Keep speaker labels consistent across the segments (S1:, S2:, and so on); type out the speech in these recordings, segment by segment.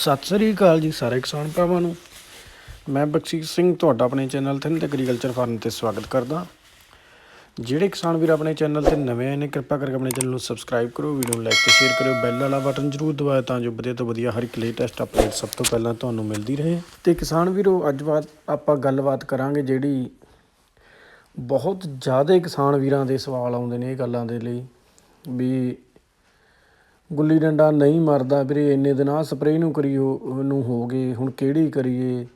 S1: ਸਤਿ ਸ੍ਰੀ ਅਕਾਲ ਜੀ ਸਾਰੇ ਕਿਸਾਨ ਭਰਾਵਾਂ ਨੂੰ। ਮੈਂ ਬਖਸ਼ੀਸ਼ ਸਿੰਘ ਤੁਹਾਡਾ ਆਪਣੇ ਚੈਨਲ ਤੇ ਐਗਰੀਕਲਚਰ ਫਾਰਮ ਤੇ ਸਵਾਗਤ ਕਰਦਾ। ਜਿਹੜੇ ਕਿਸਾਨ ਵੀਰ ਆਪਣੇ ਚੈਨਲ ਤੇ ਨਵੇਂ ਆਏ ਨੇ, ਕਿਰਪਾ ਕਰਕੇ ਆਪਣੇ ਚੈਨਲ ਨੂੰ ਸਬਸਕ੍ਰਾਈਬ ਕਰੋ, ਵੀਡੀਓ ਨੂੰ ਲਾਈਕ ਤੇ ਸ਼ੇਅਰ ਕਰਿਓ, ਬੈਲ ਵਾਲਾ ਬਟਨ ਜ਼ਰੂਰ ਦਬਾਇਓ ਤਾਂ ਜੋ ਵਧੀਆ ਤੋਂ ਵਧੀਆ ਹਰ ਇੱਕ ਲੇਟੈਸਟ ਅਪਡੇਟ ਸਭ ਤੋਂ ਪਹਿਲਾਂ ਤੁਹਾਨੂੰ ਮਿਲਦੀ ਰਹੇ। ਤੇ ਕਿਸਾਨ ਵੀਰੋ, ਅੱਜ ਬਾਤ ਆਪਾਂ ਗੱਲਬਾਤ ਕਰਾਂਗੇ ਜਿਹੜੀ ਬਹੁਤ ਜ਼ਿਆਦਾ ਕਿਸਾਨ ਵੀਰਾਂ ਦੇ ਸਵਾਲ ਆਉਂਦੇ ਨੇ ਇਹ ਗੱਲਾਂ ਦੇ ਲਈ ਵੀ ਗੁੱਲੀ ਡੰਡਾ ਨਹੀਂ ਮਰਦਾ ਵੀਰੇ, ਇੰਨੇ ਦਿਨ ਆ ਸਪਰੇਅ ਨੂੰ ਕਰੀ ਹੋ- ਨੂੰ ਹੋ ਗਏ, ਹੁਣ ਕਿਹੜੀ ਕਰੀਏ?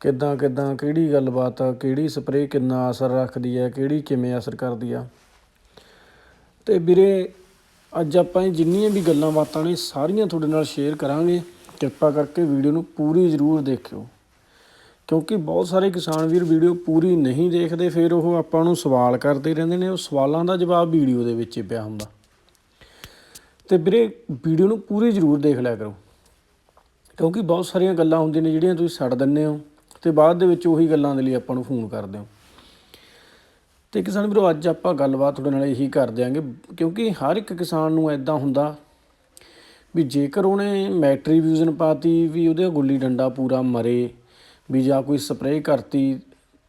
S1: ਕਿੱਦਾਂ ਕਿੱਦਾਂ, ਕਿਹੜੀ ਗੱਲਬਾਤ ਆ? ਕਿਹੜੀ ਸਪਰੇਅ ਕਿੰਨਾ ਅਸਰ ਰੱਖਦੀ ਹੈ ਕਿਹੜੀ ਕਿਵੇਂ ਅਸਰ ਕਰਦੀ ਆ? ਤੇ ਵੀਰੇ, ਅੱਜ ਆਪਾਂ ਇਹ ਜਿੰਨੀਆਂ ਵੀ ਗੱਲਾਂ ਬਾਤਾਂ ਨੇ, ਸਾਰੀਆਂ ਤੁਹਾਡੇ ਨਾਲ ਸ਼ੇਅਰ ਕਰਾਂਗੇ। ਕਿਰਪਾ ਕਰਕੇ ਵੀਡੀਓ ਨੂੰ ਪੂਰੀ ਜ਼ਰੂਰ ਦੇਖਿਓ। ਕਿਉਂਕਿ ਬਹੁਤ ਸਾਰੇ ਕਿਸਾਨ ਵੀਰ ਵੀਡੀਓ ਪੂਰੀ ਨਹੀਂ ਦੇਖਦੇ, ਫਿਰ ਉਹ ਆਪਾਂ ਨੂੰ ਸਵਾਲ ਕਰਦੇ ਰਹਿੰਦੇ ਨੇ। ਉਹ ਸਵਾਲਾਂ ਦਾ ਜਵਾਬ ਵੀਡੀਓ ਦੇ ਵਿੱਚ ਹੀ ਪਿਆ ਹੁੰਦਾ। ਤੇ ਵੀਰੇ ਵੀਡੀਓ ਨੂੰ ਪੂਰੀ ਜ਼ਰੂਰ ਦੇਖ ਲਿਆ ਕਰੋ। ਕਿਉਂਕਿ ਬਹੁਤ ਸਾਰੀਆਂ ਗੱਲਾਂ ਹੁੰਦੀਆਂ ਨੇ ਜਿਹੜੀਆਂ ਤੁਸੀਂ ਛੱਡ ਦਿੰਦੇ ਹੋ ਤੇ ਬਾਅਦ ਦੇ ਵਿੱਚ ਉਹੀ ਗੱਲਾਂ ਦੇ ਲਈ ਆਪਾਂ ਨੂੰ ਫੋਨ ਕਰਦੇ ਹੋ। ਤੇ ਕਿਸਾਨ ਵੀਰੋ, ਅੱਜ ਆਪਾਂ ਗੱਲਬਾਤ ਤੁਹਾਡੇ ਨਾਲ ਇਹੀ ਕਰ ਦਿਆਂਗੇ, ਕਿਉਂਕਿ ਹਰ ਇੱਕ ਕਿਸਾਨ ਨੂੰ ਐਦਾਂ ਹੁੰਦਾ ਵੀ ਜੇਕਰ ਉਹਨੇ ਮੈਟਰੀਵਿਊਜ਼ਨ ਪਾਤੀ ਵੀ ਉਹਦੇ ਗੁੱਲੀ ਡੰਡਾ ਪੂਰਾ ਮਰੇ, ਵੀ ਜਾਂ ਕੋਈ ਸਪਰੇਅ ਕਰਤੀ,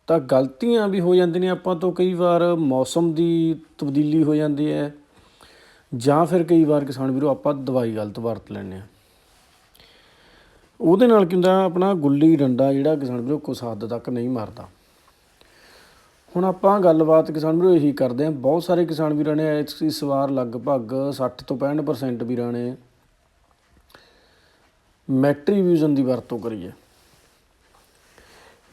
S1: ਤਾਂ ਗਲਤੀਆਂ ਵੀ ਹੋ ਜਾਂਦੀਆਂ ਨੇ। ਆਪਾਂ ਤੋਂ ਕਈ ਵਾਰ ਮੌਸਮ ਦੀ ਤਬਦੀਲੀ ਹੋ ਜਾਂਦੀ ਹੈ। ਜਾਂ ਫਿਰ ਕਈ ਵਾਰ ਕਿਸਾਨ ਵੀਰੋ, ਆਪਾਂ ਦਵਾਈ ਗਲਤ ਵਰਤ ਲੈਂਦੇ ਆ ਉਹਦੇ ਨਾਲ ਕੀ ਹੁੰਦਾ, ਆਪਣਾ ਗੁੱਲੀ ਡੰਡਾ ਜਿਹੜਾ ਕਿਸਾਨ ਵੀਰੋ, ਕੁਛ ਹੱਦ ਤੱਕ ਨਹੀਂ ਮਾਰਦਾ। ਹੁਣ ਆਪਾਂ ਗੱਲਬਾਤ ਕਿਸਾਨ ਵੀਰੋ ਇਹੀ ਕਰਦੇ ਆ ਬਹੁਤ ਸਾਰੇ ਕਿਸਾਨ ਵੀਰਾਂ ਨੇ ਇਸ ਇਸ ਵਾਰ ਲਗਭਗ 60 ਤੋਂ 65% ਵੀਰਾਂ ਨੇ ਮੈਟਰੀਵਿਊਜ਼ਨ ਦੀ ਵਰਤੋਂ ਕਰੀ ਹੈ।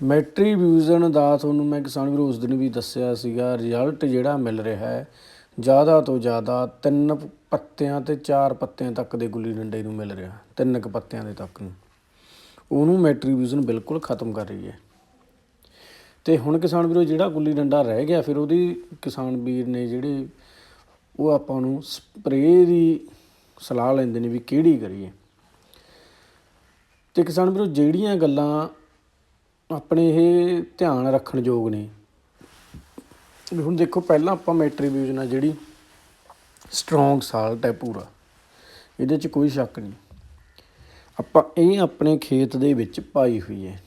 S1: ਮੈਟਰੀਵਿਊਜ਼ਨ ਦਾ ਤੁਹਾਨੂੰ ਮੈਂ ਕਿਸਾਨ ਵੀਰੋ ਉਸ ਦਿਨ ਵੀ ਦੱਸਿਆ ਸੀਗਾ, ਰਿਜ਼ਲਟ ਜਿਹੜਾ ਮਿਲ ਰਿਹਾ ਹੈ ਜ਼ਿਆਦਾ ਤੋਂ ਜ਼ਿਆਦਾ ਤਿੰਨ ਪੱਤਿਆਂ ਤੇ ਚਾਰ ਪੱਤਿਆਂ ਤੱਕ ਦੇ ਗੁੱਲੀ ਡੰਡੇ ਨੂੰ ਮਿਲ ਰਿਹਾ, ਤਿੰਨ ਕੁ ਪੱਤਿਆਂ ਦੇ ਤੱਕ ਨੂੰ। ਉਹਨੂੰ ਮੈਟਰੀਵਿਊਜ਼ਨ ਬਿਲਕੁਲ ਖਤਮ ਕਰ ਰਹੀ ਹੈ। ਤੇ ਹੁਣ ਕਿਸਾਨ ਵੀਰੋ, ਜਿਹੜਾ ਗੁੱਲੀ ਡੰਡਾ ਰਹਿ ਗਿਆ, ਫਿਰ ਉਹਦੀ ਕਿਸਾਨ ਵੀਰ ਨੇ ਜਿਹੜੇ ਉਹ ਆਪਾਂ ਨੂੰ ਸਪਰੇਅ ਦੀ ਸਲਾਹ ਲੈਂਦੇ ਨੇ ਵੀ ਕਿਹੜੀ ਕਰੀਏ। ਤੇ ਕਿਸਾਨ ਵੀਰੋ, ਜਿਹੜੀਆਂ ਗੱਲਾਂ ਆਪਣੇ ਇਹ ਧਿਆਨ ਰੱਖਣ ਯੋਗ ਨੇ ਵੀ ਹੁਣ ਦੇਖੋ, ਪਹਿਲਾਂ ਆਪਾਂ ਮੈਟਰੀਵਿਊਜ਼ਨ ਆ ਜਿਹੜੀ ਸਟਰੋਂਗ ਸਾਲਟ ਹੈ ਪੂਰਾ। ਇਹਦੇ 'ਚ ਕੋਈ ਸ਼ੱਕ ਨਹੀਂ। ਆਪਾਂ ਇਹ ਆਪਣੇ ਖੇਤ ਦੇ ਵਿੱਚ ਪਾਈ ਹੋਈ ਹੈ।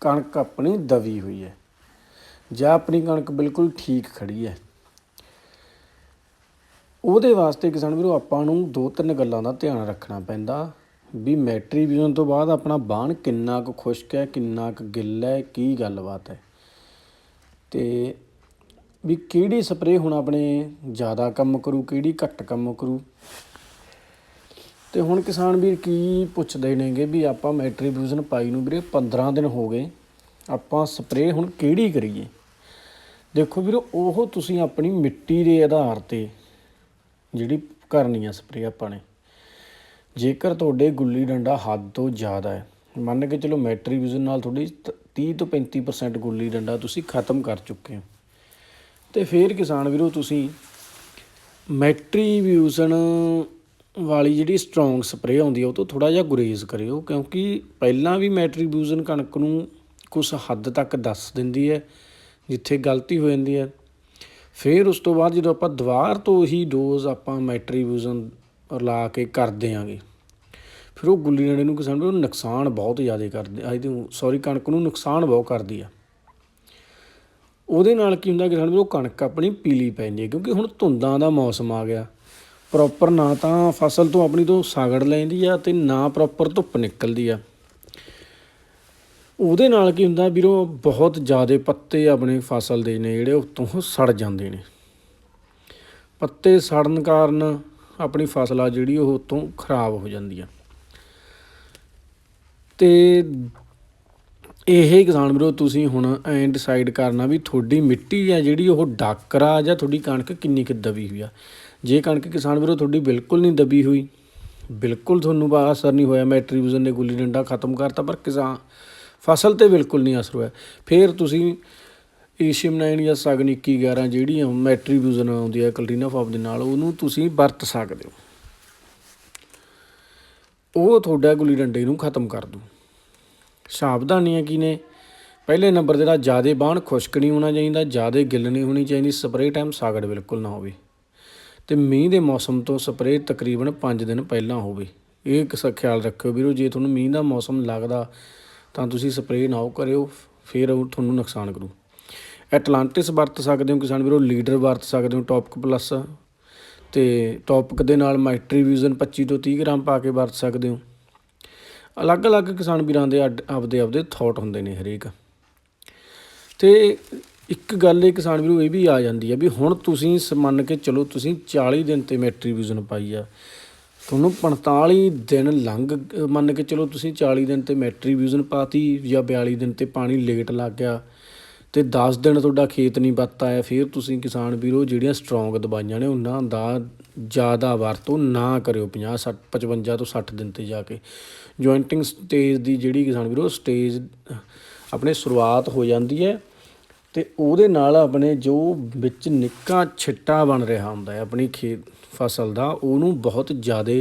S1: ਕਣਕ ਆਪਣੀ ਦਵੀ ਹੋਈ ਹੈ। ਜਾਂ ਆਪਣੀ ਕਣਕ ਬਿਲਕੁਲ ਠੀਕ ਖੜੀ ਹੈ। ਉਹਦੇ ਵਾਸਤੇ ਕਿਸਾਨ ਵੀਰੋ, ਆਪਾਂ ਨੂੰ ਦੋ ਤਿੰਨ ਗੱਲਾਂ ਦਾ ਧਿਆਨ ਰੱਖਣਾ ਪੈਂਦਾ ਵੀ ਮੈਟਰੀ ਵਿਜਨ ਤੋਂ ਬਾਅਦ ਆਪਣਾ ਬਾਣ ਕਿੰਨਾ ਕੁ ਖੁਸ਼ਕ ਹੈ, ਕਿੰਨਾ ਕੁ ਗਿੱਲ ਹੈ, ਕੀ ਗੱਲਬਾਤ ਹੈ। ਤੇ ਵੀ ਕਿਹੜੀ ਸਪਰੇਅ ਹੁਣ ਆਪਣੇ ਜ਼ਿਆਦਾ ਕੰਮ ਕਰੂ, ਕਿਹੜੀ ਘੱਟ ਕੰਮ ਕਰੂ? ਤੇ ਹੁਣ ਕਿਸਾਨ ਵੀਰ ਕੀ ਪੁੱਛਦੇ ਨੇਗੇ ਵੀ ਆਪਾਂ ਮੈਟਰੀਬਿਊਜ਼ਨ ਪਾਈ ਨੂੰ ਵੀਰੇ 15 ਦਿਨ ਹੋ ਗਏ, ਆਪਾਂ ਸਪਰੇਅ ਹੁਣ ਕਿਹੜੀ ਕਰੀਏ? ਦੇਖੋ ਵੀਰੋ, ਉਹ ਤੁਸੀਂ ਆਪਣੀ ਮਿੱਟੀ ਦੇ ਆਧਾਰ ਤੇ ਜਿਹੜੀ ਕਰਨੀ ਆ ਸਪਰੇਅ ਆਪਾਂ ਨੇ। ਜੇਕਰ ਤੁਹਾਡੇ ਗੁੱਲੀ ਡੰਡਾ ਹੱਦ ਤੋਂ ਜ਼ਿਆਦਾ ਹੈ, ਮੰਨ ਕੇ ਚਲੋ ਮੈਟਰੀਵਿਊਜ਼ਨ ਨਾਲ ਤੁਹਾਡੀ ਤ- 30 ਤੋਂ 35% ਗੁੱਲੀ ਡੰਡਾ ਤੁਸੀਂ ਖਤਮ ਕਰ ਚੁੱਕੇ ਹੋ। ਤੇ ਫਿਰ ਕਿਸਾਨ ਵੀਰੋ ਤੁਸੀਂ ਮੈਟਰੀਵਿਊਜ਼ਨ ਵਾਲੀ ਜਿਹੜੀ ਸਟਰੋਂਗ ਸਪਰੇਅ ਆਉਂਦੀ ਹੈ ਉਹ ਤੋਂ ਥੋੜਾ ਜਿਹਾ ਗੁਰੇਜ਼ ਕਰਿਓ, ਕਿਉਂਕਿ ਪਹਿਲਾਂ ਵੀ ਮੈਟਰੀਵਿਊਜ਼ਨ ਕਣਕ ਨੂੰ ਕੁਝ ਹੱਦ ਤੱਕ ਦੱਸ ਦਿੰਦੀ ਹੈ, ਜਿੱਥੇ ਗਲਤੀ ਹੋ ਜਾਂਦੀ ਹੈ। ਫਿਰ ਉਸ ਤੋਂ ਬਾਅਦ ਜਦੋਂ ਆਪਾਂ ਦੁਬਾਰ ਤੋਂ ਹੀ ਡੋਜ਼ ਆਪਾਂ ਮੈਟਰੀਵਿਊਜ਼ਨ ਲਾ ਕੇ ਕਰ ਦਿਆਂਗੇ, ਫਿਰ ਉਹ ਗੁੱਲੀ ਡੰਡੇ ਨੂੰ ਕਿਸਾਨ ਵੀਰੋ ਨੁਕਸਾਨ ਬਹੁਤ ਜ਼ਿਆਦਾ ਕਰਦੇ ਇਹਦੀ ਸੌਰੀ ਕਣਕ ਨੂੰ ਨੁਕਸਾਨ ਬਹੁਤ ਕਰਦੀ ਆ। ਉਹਦੇ ਨਾਲ ਕੀ ਹੁੰਦਾ ਕਿ ਸਾਨੂੰ ਵੀਰੋ ਕਣਕ ਆਪਣੀ ਪੀਲੀ ਪੈਂਦੀ ਹੈ, ਕਿਉਂਕਿ ਹੁਣ ਧੁੰਦਾਂ ਦਾ ਮੌਸਮ ਆ ਗਿਆ। ਪ੍ਰੋਪਰ ਨਾ ਤਾਂ ਫਸਲ ਤੋਂ ਆਪਣੀ ਤੋਂ ਸਾਗੜ ਲੈਂਦੀ ਆ ਤੇ ਨਾ ਪ੍ਰੋਪਰ ਧੁੱਪ ਨਿਕਲਦੀ ਆ। ਉਹਦੇ ਨਾਲ ਕੀ ਹੁੰਦਾ ਵੀਰੋ, ਬਹੁਤ ਜ਼ਿਆਦਾ ਪੱਤੇ ਆਪਣੇ ਫਸਲ ਦੇ ਨੇ ਜਿਹੜੇ ਉੱਤੋਂ ਸੜ ਜਾਂਦੇ ਨੇ। ਪੱਤੇ ਸੜਨ ਕਾਰਨ ਆਪਣੀ ਫਸਲ ਆ ਜਿਹੜੀ ਉਹ ਉੱਤੋਂ ਖਰਾਬ ਹੋ ਜਾਂਦੀ ਆ। ਤੇ ਇਹ ਕਿਸਾਨ ਵੀਰੋ, ਤੁਸੀਂ ਹੁਣ ਐਂ ਡਿਸਾਈਡ ਕਰਨਾ ਵੀ ਤੁਹਾਡੀ ਮਿੱਟੀ ਆ ਜਿਹੜੀ ਉਹ ਡਾਕਰਾ ਜਾਂ ਤੁਹਾਡੀ ਕਣਕ ਕਿੰਨੀ ਕੁ ਦਬੀ ਹੋਈ ਆ। ਜੇ ਕਣਕ ਕਿਸਾਨ ਵੀਰੋ, ਤੁਹਾਡੀ ਬਿਲਕੁਲ ਨਹੀਂ ਦਬੀ ਹੋਈ, ਬਿਲਕੁਲ ਤੁਹਾਨੂੰ ਬਾ ਅਸਰ ਨਹੀਂ ਹੋਇਆ ਮੈਟਰੀਵਿਜ਼ਨ ਨੇ ਗੁੱਲੀ ਡੰਡਾ ਖਤਮ ਕਰਤਾ, ਪਰ ਕਿਸਾਨ ਫਸਲ ਤੇ ਬਿਲਕੁਲ ਨਹੀਂ ਅਸਰ ਹੋਇਆ। ਫਿਰ ਤੁਸੀਂ ਏਸ਼ੀਅਮ 9 ਜਾਂ ਸਗਨ 21 11 ਜਿਹੜੀਆਂ ਮੈਟਰੀਵਿਜ਼ਨ ਆਉਂਦੀ ਹੈ ਕਲਰੀਨਾ ਫਾਪ ਦੇ ਨਾਲ, ਉਹਨੂੰ ਤੁਸੀਂ ਵਰਤ ਸਕਦੇ ਹੋ। ਉਹ ਤੁਹਾਡਾ ਗੁੱਲੀ ਡੰਡੇ ਨੂੰ ਖਤਮ ਕਰ ਦੂ ਸਾਵਧਾਨੀਆਂ ਕੀ ਨੇ? ਪਹਿਲੇ ਨੰਬਰ ਜਿਹੜਾ ਜ਼ਿਆਦਾ ਬਾਣ ਖੁਸ਼ਕ ਨਹੀਂ ਹੋਣਾ ਚਾਹੀਦਾ, ਜ਼ਿਆਦਾ ਗਿੱਲ ਨਹੀਂ ਹੋਣੀ ਚਾਹੀਦੀ, ਸਪਰੇਅ ਟਾਈਮ ਸਾਗੜ ਬਿਲਕੁਲ ਨਾ ਹੋਵੇ। ਤੇ ਮੀਂਹ ਦੇ ਮੌਸਮ ਤੋਂ ਸਪਰੇਅ ਤਕਰੀਬਨ 5 ਦਿਨ ਪਹਿਲਾਂ ਹੋਵੇ। ਇਹ ਇੱਕ ਸ ਖਿਆਲ ਰੱਖਿਓ ਵੀਰੋ, ਜੇ ਤੁਹਾਨੂੰ ਮੀਂਹ ਦਾ ਮੌਸਮ ਲੱਗਦਾ ਤਾਂ ਤੁਸੀਂ ਸਪਰੇਅ ਨਾ ਉਹ ਕਰਿਓ, ਫਿਰ ਉਹ ਤੁਹਾਨੂੰ ਨੁਕਸਾਨ ਕਰੂ। ਐਟਲਾਂਟਿਸ ਵਰਤ ਸਕਦੇ ਹੋ ਕਿਸਾਨ ਵੀਰੋ, ਲੀਡਰ ਵਰਤ ਸਕਦੇ ਹੋ ਟੌਪਿਕ ਪਲੱਸ ਤੇ ਟੌਪਿਕ ਦੇ ਨਾਲ ਮਾਈਟਰੀਵਿਜ਼ਨ 25 ਤੋਂ 30 ਗ੍ਰਾਮ ਪਾ ਕੇ ਵਰਤ ਸਕਦੇ ਹੋ। ਅਲੱਗ-ਅਲੱਗ ਕਿਸਾਨ ਵੀਰਾਂ ਦੇ ਅੱਡ- ਆਪਦੇ ਆਪਦੇ ਥਾਟ ਹੁੰਦੇ ਨੇ ਹਰੇਕ। ਤੇ ਇੱਕ ਗੱਲ ਇਹ ਕਿਸਾਨ ਵੀਰੋ ਇਹ ਵੀ ਆ ਜਾਂਦੀ ਹੈ ਵੀ ਹੁਣ ਤੁਸੀਂ ਸ- ਮੰਨ ਕੇ ਚਲੋ ਤੁਸੀਂ 40 ਦਿਨ ਤੇ ਮੈਟਰੀ ਵਿਜ਼ਨ ਪਾਈ ਆ। ਤੁਹਾਨੂੰ 45 ਦਿਨ ਲੰਘ ਮੰਨ ਕੇ ਚਲੋ ਤੁਸੀਂ 40 ਦਿਨ ਤੇ ਮੈਟਰੀ ਮੈਟਰੀਵਿਜ਼ਨ ਪਾਤੀ ਜਾਂ 42 ਦਿਨ ਤੇ ਪਾਣੀ ਲੇਟ ਲੱਗ ਗਿਆ। ਤੇ 10 ਦਿਨ ਤੁਹਾਡਾ ਖੇਤ ਨਹੀਂ ਬੱਤ ਆਇਆ ਫਿਰ ਤੁਸੀਂ ਕਿਸਾਨ ਵੀਰੋ ਜਿਹੜੀਆਂ ਸਟਰੋਂਗ ਦਵਾਈਆਂ ਨੇ ਉਹਨਾਂ ਦਾ ਜ਼ਿਆਦਾ ਵਰਤੋਂ ਨਾ ਕਰਿਓ 50 60 55 ਤੋਂ 60 ਦਿਨ ਤੇ ਜਾ ਕੇ। ਜੁਆਇੰਟਿੰਗ ਸਟੇਜ ਦੀ ਜਿਹੜੀ ਕਿਸਾਨ ਵੀਰੋ ਸਟੇਜ ਆਪਣੇ ਸ਼ੁਰੂਆਤ ਹੋ ਜਾਂਦੀ ਹੈ ਤੇ ਉਹਦੇ ਨਾਲ ਆਪਣੇ ਜੋ ਵਿੱਚ ਨਿੱਕਾ ਛਿੱਟਾ ਬਣ ਰਿਹਾ ਹੁੰਦਾ ਹੈ ਆਪਣੀ ਖੇਤ, ਫਸਲ ਦਾ, ਉਹਨੂੰ ਬਹੁਤ ਜ਼ਿਆਦਾ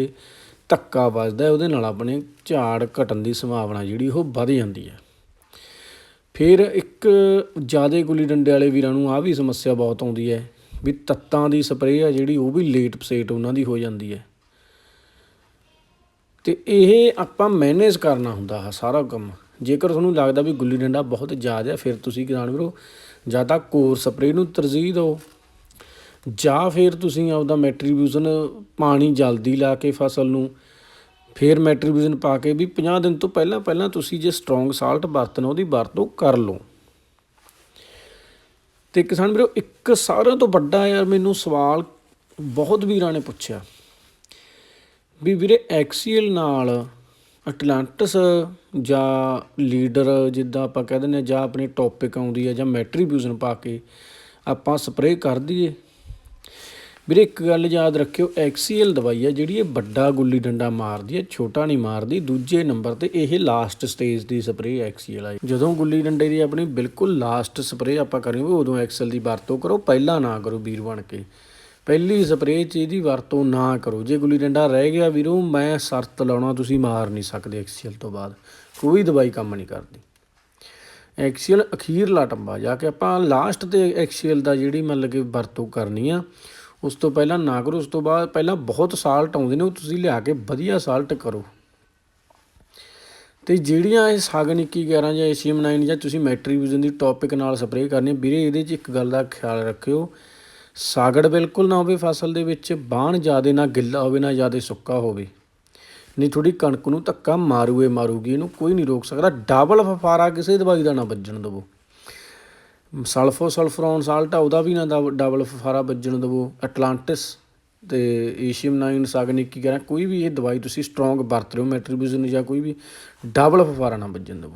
S1: ਧੱਕਾ ਵੱਜਦਾ ਉਹਦੇ ਨਾਲ ਆਪਣੇ ਝਾੜ ਘਟਣ ਦੀ ਸੰਭਾਵਨਾ ਜਿਹੜੀ ਉਹ ਵੱਧ ਜਾਂਦੀ ਹੈ। ਫਿਰ ਇੱਕ ਜ਼ਿਆਦਾ ਗੁੱਲੀ ਡੰਡੇ ਵਾਲੇ ਵੀਰਾਂ ਨੂੰ ਆਹ ਵੀ ਸਮੱਸਿਆ ਬਹੁਤ ਆਉਂਦੀ ਹੈ ਵੀ ਤੱਤਾਂ ਦੀ ਸਪਰੇਅ ਆ ਜਿਹੜੀ, ਉਹ ਵੀ ਲੇਟ ਪਸੇਟ ਉਹਨਾਂ ਦੀ ਹੋ ਜਾਂਦੀ ਹੈ। ਤੇ ਇਹ ਆਪਾਂ ਮੈਨੇਜ ਕਰਨਾ ਹੁੰਦਾ ਹੈ ਸਾਰਾ ਕੰਮ। ਜੇਕਰ ਤੁਹਾਨੂੰ ਲੱਗਦਾ ਵੀ ਗੁੱਲੀ ਡੰਡਾ ਬਹੁਤ ਜ਼ਿਆਦਾ ਹੈ ਫਿਰ ਤੁਸੀਂ ਕਿਸਾਨ ਵੀਰੋ ਜਾਂ ਤਾਂ ਕੋਰ ਸਪਰੇਅ ਨੂੰ ਤਰਜੀਹ ਦਿਓ, ਜਾਂ ਫਿਰ ਤੁਸੀਂ ਆਪਦਾ ਮੈਟਰੀਬਿਊਸ਼ਨ ਪਾਣੀ ਜਲਦੀ ਲਾ ਕੇ ਫਸਲ ਨੂੰ ਫਿਰ ਮੈਟਰੀਬਿਊਸ਼ਨ ਪਾ ਕੇ ਵੀ 50 ਦਿਨ ਤੋਂ ਪਹਿਲਾਂ ਪਹਿਲਾਂ ਤੁਸੀਂ ਜੇ ਸਟਰੋਂਗ ਸਾਲਟ ਵਰਤਣਾ, ਉਹਦੀ ਵਰਤੋਂ ਕਰ ਲਓ। ਤੇ ਕਿਸਾਨ ਵੀਰੋ, ਇੱਕ ਸਾਰਿਆਂ ਤੋਂ ਵੱਡਾ ਯਾਰ ਮੈਨੂੰ ਸਵਾਲ ਬਹੁਤ ਵੀਰਾਂ ਨੇ ਪੁੱਛਿਆ ਵੀ ਵੀਰੇ ਐਕਸੀਅਲ ਨਾਲ ਅਟਲਾਂਟਸ ਜਾਂ ਲੀਡਰ ਜਿੱਦਾਂ ਆਪਾਂ ਕਹਿ ਦਿੰਦੇ ਹਾਂ ਜਾਂ ਆਪਣੇ ਟੌਪਿਕ ਆਉਂਦੀ ਹੈ ਜਾਂ ਮੈਟਰੀਬਿਊਸ਼ਨ ਪਾ ਕੇ ਆਪਾਂ ਸਪਰੇਅ ਕਰ ਦਈਏ। ਵੀਰੇ, ਇੱਕ ਗੱਲ ਯਾਦ ਰੱਖਿਓ, ਐਕਸੀਐਲ ਦਵਾਈ ਹੈ ਜਿਹੜੀ ਇਹ ਵੱਡਾ ਗੁੱਲੀ ਡੰਡਾ ਮਾਰਦੀ ਹੈ ਛੋਟਾ ਨਹੀਂ ਮਾਰਦੀ, ਦੂਜੇ ਨੰਬਰ ਤੇ ਇਹ ਲਾਸਟ ਸਟੇਜ ਦੀ ਸਪਰੇਅ ਐਕਸੀਐਲ ਆਈ। ਜਦੋਂ ਗੁੱਲੀ ਡੰਡੇ ਦੀ ਆਪਣੀ ਬਿਲਕੁਲ ਲਾਸਟ ਸਪਰੇਅ ਆਪਾਂ ਕਰਾਂਗੇ, ਉਦੋਂ ਐਕਸਲ ਦੀ ਵਰਤੋਂ ਕਰੋ, ਪਹਿਲਾਂ ਨਾ ਕਰੋ ਵੀਰ ਬਣ ਕੇ। ਪਹਿਲੀ ਸਪਰੇਅ 'ਚ ਇਹਦੀ ਵਰਤੋਂ ਨਾ ਕਰੋ। ਜੇ ਗੁੱਲੀ ਡੰਡਾ ਰਹਿ ਗਿਆ ਵੀਰੋ, ਮੈਂ ਸ਼ਰਤ ਲਾਉਣਾ, ਤੁਸੀਂ ਮਾਰ ਨਹੀਂ ਸਕਦੇ ਐਕਸੀਐਲ ਤੋਂ ਬਾਅਦ। ਕੋਈ ਦਵਾਈ ਕੰਮ ਨਹੀਂ ਕਰਦੀ। ਐਕਸੀਅਲ ਅਖੀਰਲਾ ਟੰਬਾ, ਜਾ ਕੇ ਆਪਾਂ ਲਾਸਟ ਤੇ ਐਕਸੀਅਲ ਦਾ ਜਿਹੜੀ ਮਤਲਬ ਕਿ ਵਰਤੋਂ ਕਰਨੀ ਆ ਉਸ ਤੋਂ ਪਹਿਲਾਂ ਨਾ ਕਰੋ, ਉਸ ਤੋਂ ਬਾਅਦ ਪਹਿਲਾਂ ਬਹੁਤ ਸਾਲਟ ਆਉਂਦੇ ਨੇ, ਉਹ ਤੁਸੀਂ ਲਿਆ ਕੇ ਵਧੀਆ ਸਾਲਟ ਕਰੋ। ਤੇ ਜਿਹੜੀਆਂ ਇਹ ਸਾਗਨਿੱਕੀ 11 ਜਾਂ ਏਸੀਐਮ 9 ਜਾਂ ਤੁਸੀਂ ਮੈਟਰੀਵਿਜ਼ਨ ਦੀ ਟੌਪਿਕ ਨਾਲ ਸਪਰੇਅ ਕਰਨੀ, ਵੀਰੇ ਇਹਦੇ 'ਚ ਇੱਕ ਗੱਲ ਦਾ ਖਿਆਲ ਰੱਖਿਓ। ਸਾਗੜ ਬਿਲਕੁਲ ਨਾ ਹੋਵੇ ਫਸਲ ਦੇ ਵਿੱਚ, ਬਾਣ ਜ਼ਿਆਦੇ ਨਾ ਗਿੱਲਾ ਹੋਵੇ, ਨਾ ਜ਼ਿਆਦੇ ਸੁੱਕਾ ਹੋਵੇ। ਨਹੀਂ ਥੋੜੀ ਕਣਕ ਨੂੰ ਧੱਕਾ ਮਾਰੂਏ ਮਾਰੂਗੀ ਇਹਨੂੰ ਕੋਈ ਨਹੀਂ ਰੋਕ ਸਕਦਾ। ਡਬਲ ਫਫਾਰਾ ਕਿਸੇ ਦਵਾਈ ਦਾ ਨਾ ਵੱਜਣ ਦੇਵੋ। ਸਲਫੋ ਸਲਫਰੋਨ ਸਾਲਟ ਆ ਉਹਦਾ ਵੀ ਨਾ ਦਬ- ਡਬਲ ਫਫਾਰਾ ਵੱਜਣ ਦੇਵੋ। ਐਟਲਾਂਟਿਸ ਤੇ ਏਸ਼ੀਅਮ 9 ਸਾਗਨਿਕੀ ਕਰਾਂ ਕੋਈ ਵੀ ਇਹ ਦਵਾਈ ਤੁਸੀਂ ਸਟਰੋਂਗ ਵਰਤ ਰਹੇ ਹੋ ਮੈਟਰੀਬਿਊਜ਼ਨ ਜਾਂ ਕੋਈ ਵੀ ਡਬਲ ਫਫਾਰਾ ਨਾ ਵੱਜਣ ਦੇਵੋ।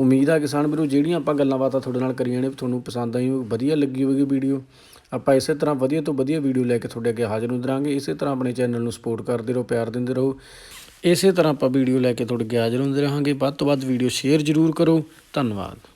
S1: ਉਮੀਦ ਆ ਕਿਸਾਨ ਵੀਰੋ ਜਿਹੜੀਆਂ ਆਪਾਂ ਗੱਲਾਂ ਬਾਤਾਂ ਤੁਹਾਡੇ ਨਾਲ ਕਰੀਆਂ ਨੇ ਤੁਹਾਨੂੰ ਪਸੰਦ ਆਈ ਹੋਊ, ਵਧੀਆ ਲੱਗੀ ਹੋਵੇਗੀ ਵੀਡੀਓ। ਆਪਾਂ ਇਸੇ ਤਰ੍ਹਾਂ ਵਧੀਆ ਤੋਂ ਵਧੀਆ ਵੀਡੀਓ ਲੈ ਕੇ ਤੁਹਾਡੇ ਅੱਗੇ ਹਾਜ਼ਰ ਹੁੰਦੇ ਰਹਾਂਗੇ। ਇਸੇ ਤਰ੍ਹਾਂ ਆਪਣੇ ਚੈਨਲ ਨੂੰ ਸਪੋਰਟ ਕਰਦੇ ਰਹੋ ਪਿਆਰ ਦਿੰਦੇ ਰਹੋ। ਇਸੇ ਤਰ੍ਹਾਂ ਆਪਾਂ ਵੀਡੀਓ ਲੈ ਕੇ ਤੁਹਾਡੇ ਅੱਗੇ ਹਾਜ਼ਰ ਹੁੰਦੇ ਰਹਾਂਗੇ। ਵੱਧ ਤੋਂ ਵੱਧ ਵੀਡੀਓ ਸ਼ੇਅਰ ਜ਼ਰੂਰ ਕਰੋ। ਧੰਨਵਾਦ।